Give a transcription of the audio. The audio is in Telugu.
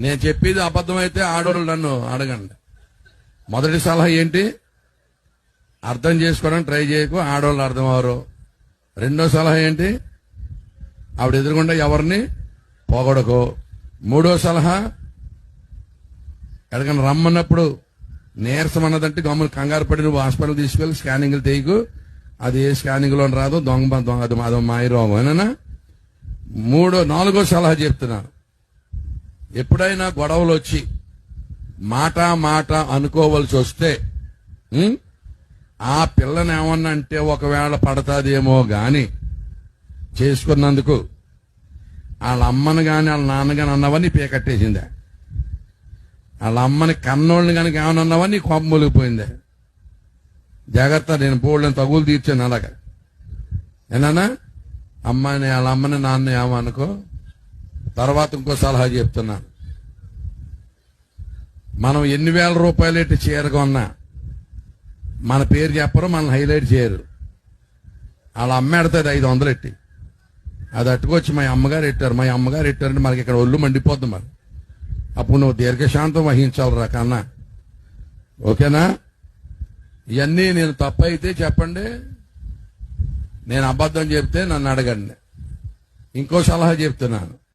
నేను చెప్పేది అబద్ధమైతే ఆడవాళ్ళు నన్ను అడగండి. మొదటి సలహా ఏంటి? అర్థం చేసుకోవడానికి ట్రై చేయకు ఆడవాళ్ళు అర్థం అవరు రెండో సలహా ఏంటి? ఆవిడ ఎదురుకుండా ఎవరిని? పోగొడకు. మూడో సలహా ఎక్కడికైనా రమ్మన్నప్పుడు నీరసం అన్నదంటే గమ్ములు కంగారు పడి నువ్వు హాస్పిటల్ తీసుకెళ్ళి స్కానింగ్లు తీయకు. అది ఏ స్కానింగ్లో రాదు దొంగ దొంగ అది అదో మాయ రోగం. ఏనా మూడో నాలుగో సలహా చెప్తున్నాను ఎప్పుడైనా గొడవలు వచ్చి మాట మాట అనుకోవలసి వస్తే ఆ పిల్లని ఏమన్నా అంటే ఒకవేళ పడతాదేమో గాని చేసుకున్నందుకు వాళ్ళ అమ్మని గాని వాళ్ళ నాన్న గాని అన్నవన్నీ పీకట్టేసిందే? వాళ్ళ అమ్మని కన్నోళ్ళని కనుక ఏమన్నా అన్నవన్నీ కొమ్మలిగిపోయిందే జాగ్రత్త నేను బోళ్ళని తగులు తీర్చాను అలాగా. ఏనా అమ్మని వాళ్ళ అమ్మని నాన్న ఏమనుకో? తర్వాత ఇంకో సలహా చెప్తున్నాను మనం ఎన్ని వేల రూపాయలు ఎట్టి చీర కొన్నా మన పేరు చెప్పరు మనల్ని హైలైట్ చేయరు. వాళ్ళ అమ్మ ఎడతాది ఐదు వందలు ఎట్టి. అది అట్టుకొచ్చి మా అమ్మగారు ఎట్టారు మా అమ్మగారు ఎట్టారంటే మనకి ఇక్కడ ఒళ్ళు మండిపోద్ది మరి. అప్పుడు నువ్వు దీర్ఘశాంతం వహించాలిరా కన్నా. ఓకేనా? ఇవన్నీ నేను తప్పైతే అయితే చెప్పండి. నేను అబద్ధం చెప్తే నన్ను అడగండి. ఇంకో సలహా చెప్తున్నాను.